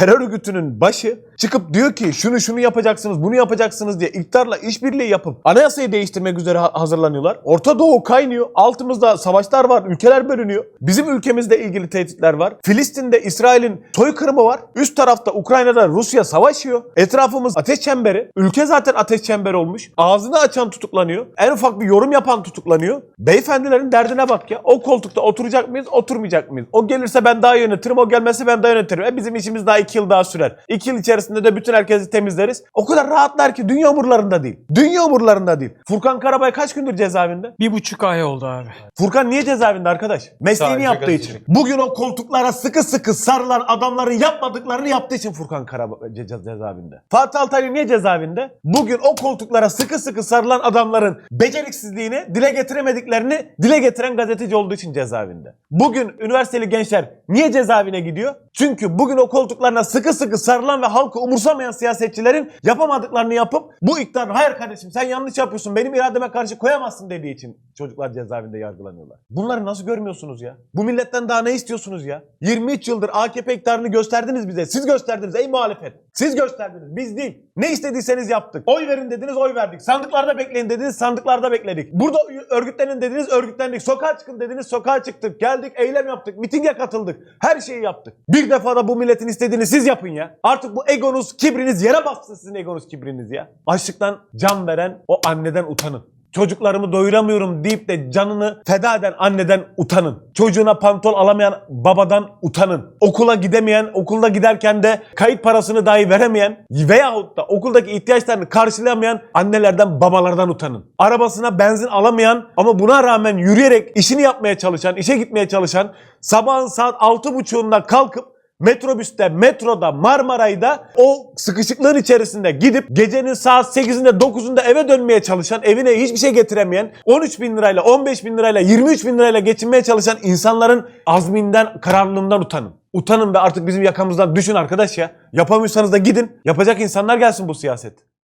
terör örgütünün başı çıkıp diyor ki şunu şunu yapacaksınız, bunu yapacaksınız diye iktidarla işbirliği yapıp anayasayı değiştirmek üzere ha- hazırlanıyorlar. Orta Doğu kaynıyor. Altımızda savaşlar var, ülkeler bölünüyor. Bizim ülkemizde ilgili tehditler var. Filistin'de İsrail'in soykırımı var. Üst tarafta Ukrayna'da Rusya savaşıyor. Etrafımız ateş çemberi. Ülke zaten ateş çemberi olmuş. Ağzını açan tutuklanıyor. En ufak bir yorum yapan tutuklanıyor. Beyefendilerin derdine bak ya. O koltukta oturacak mıyız, oturmayacak mıyız? O gelirse ben daha yönetirim, o gelmezse ben daha yönetirim. E bizim işimiz daha iki yıl daha sürer. İki yıl içerisinde de bütün herkesi temizleriz. O kadar rahatlar ki dünya umurlarında değil. Dünya umurlarında değil. Furkan Karabay kaç gündür cezaevinde? Bir buçuk ay oldu abi. Furkan niye cezaevinde arkadaş? Mesleğini Sadece yaptığı gazetecilik. için. Bugün o koltuklara sıkı sıkı sarılan adamların yapmadıklarını yaptığı için Furkan Karabay ce- ce- cezaevinde. Fatih Altaylı niye cezaevinde? Bugün o koltuklara sıkı sıkı sarılan adamların beceriksizliğini, dile getiremediklerini dile getiren gazeteci olduğu için cezaevinde. Bugün üniversiteli gençler niye cezaevine gidiyor? Çünkü bugün o koltuklarına sıkı sıkı sarılan ve halkı umursamayan siyasetçilerin yapamadıklarını yapıp bu iktidar hayır kardeşim sen yanlış yapıyorsun benim irademe karşı koyamazsın dediği için çocuklar cezaevinde yargılanıyorlar. Bunları nasıl görmüyorsunuz ya? Bu milletten daha ne istiyorsunuz ya? 23 yıldır AKP iktidarını gösterdiniz bize. Siz gösterdiniz ey muhalefet. Siz gösterdiniz biz değil. Ne istediyseniz yaptık. Oy verin dediniz oy verdik. Sandıklarda bekleyin dediniz sandıklarda bekledik. Burada örgütlenin dediniz örgütlendik. Sokağa çıkın dediniz sokağa çıktık. Geldik eylem yaptık. Mitinge katıldık. Her şeyi yaptık. Bir defa da bu milletin istediğini siz yapın ya. Artık bu egonuz, kibriniz yere bassın sizin egonuz, kibriniz ya. Açlıktan can veren o anneden utanın. Çocuklarımı doyuramıyorum deyip de canını feda eden anneden utanın. Çocuğuna pantol alamayan babadan utanın. Okula gidemeyen, okulda giderken de kayıt parasını dahi veremeyen veyahut da okuldaki ihtiyaçlarını karşılayamayan annelerden, babalardan utanın. Arabasına benzin alamayan ama buna rağmen yürüyerek işini yapmaya çalışan, işe gitmeye çalışan, sabahın saat 6.30'unda kalkıp Metrobüste, metroda, Marmaray'da o sıkışıklığın içerisinde gidip gecenin saat 8'inde 9'unda eve dönmeye çalışan, evine hiçbir şey getiremeyen, 13 bin lirayla, 15 bin lirayla, 23 bin lirayla geçinmeye çalışan insanların azminden, kararlılığından utanın. Utanın ve artık bizim yakamızdan düşün arkadaş ya. Yapamıyorsanız da gidin. Yapacak insanlar gelsin bu siyaset.